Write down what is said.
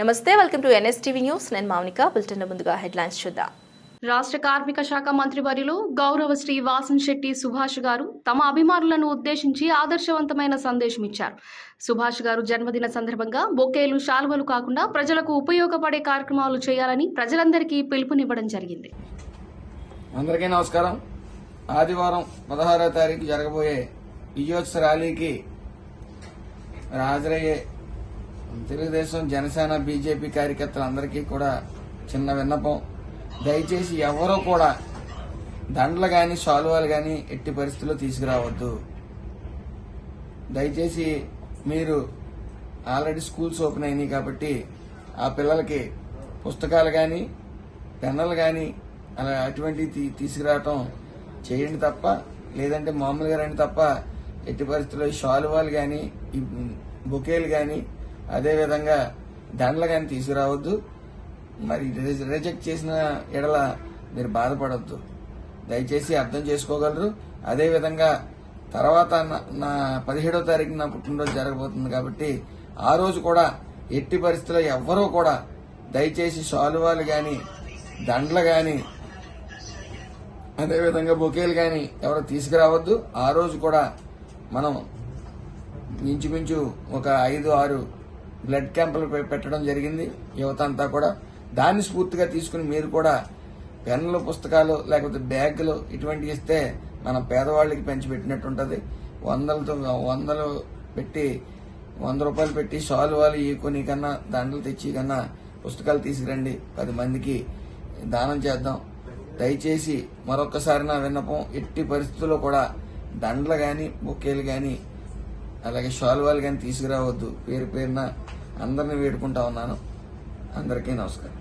నమస్తే welcome to NSTV news. నేను Mounika. Bulletin ముందుగా హెడ్లైన్స్ చూద్దాం. రాష్ట్ర కార్మిక శాఖ మంత్రివర్యులు గౌరవ శ్రీ వాసన్ శెట్టి సుభాష్ గారు తమ అభిమానులను ఉద్దేశించి ఆదర్శవంతమైన సందేశం ఇచ్చారు. సుభాష్ గారు జన్మదిన సందర్భంగా బొకేలు శాలువలు కాకుండా ప్రజలకు ఉపయోగపడే కార్యక్రమాలు చేయాలని ప్రజలందరికీ పిలుపునివ్వడం జరిగింది. అందరికీ నమస్కారం. ఆదివారం పదహారో తారీఖు జరగబోయే విజయోత్సవ ర్యాలీకి హాజరయ్యే తెలుగుదేశం జనసేన బీజేపీ కార్యకర్తలందరికీ కూడా చిన్న విన్నపం. దయచేసి ఎవరూ కూడా దండలు గాని శాలువాలు గాని ఎట్టి పరిస్థితుల్లో తీసుకురావద్దు. దయచేసి మీరు ఆల్రెడీ స్కూల్స్ ఓపెన్ అయినాయి కాబట్టి ఆ పిల్లలకి పుస్తకాలు కానీ పెన్నులు కానీ అలా అటువంటివి తీ- తీసుకురావటం చేయండి తప్ప లేదంటే మామూలుగా రండి తప్ప ఎట్టి పరిస్థితుల్లో ఈ శాలువాలు కానీ బొకేలు కానీ అదేవిధంగా దండలు కానీ తీసుకురావద్దు. మరి రిజ- రిజెక్ట్ చేసిన ఎడల మీరు బాధపడద్దు. దయచేసి అర్థం చేసుకోగలరు. అదేవిధంగా తర్వాత నా- పదిహేడో తారీఖు నా పుట్టినరోజు జరగబోతుంది కాబట్టి ఆ రోజు కూడా ఎట్టి పరిస్థితుల్లో ఎవ్వరూ కూడా దయచేసి శాలువాలు కానీ దండలు కానీ అదేవిధంగా బొకేలు కానీ ఎవరు తీసుకురావద్దు. ఆ రోజు కూడా మనం ఇంచుమించు ఒక ఐదు ఆరు బ్లడ్ క్యాంపులు పెట్టడం జరిగింది. యువత అంతా కూడా దాన్ని స్ఫూర్తిగా తీసుకుని మీరు కూడా పెన్నులు పుస్తకాలు లేకపోతే బ్యాగులు ఇటువంటివి ఇస్తే మన పేదవాళ్ళకి పెంచిపెట్టినట్టు ఉంటుంది వందలతో వందలు పెట్టి వంద రూపాయలు పెట్టి శాలువాలు ఈ కొన్ని కన్నా దండలు తెచ్చి కన్నా పుస్తకాలు తీసుకురండి. పది మందికి దానం చేద్దాం. దయచేసి మరొకసారి నా విన్నపం ఎట్టి పరిస్థితుల్లో కూడా దండలు కానీ బొకేలు కానీ అలాగే షాల్వాలు కానీ తీసుకురావద్దు. పేరు పేరున అందరిని వేడుకుంటా ఉన్నాను. అందరికీ నమస్కారం.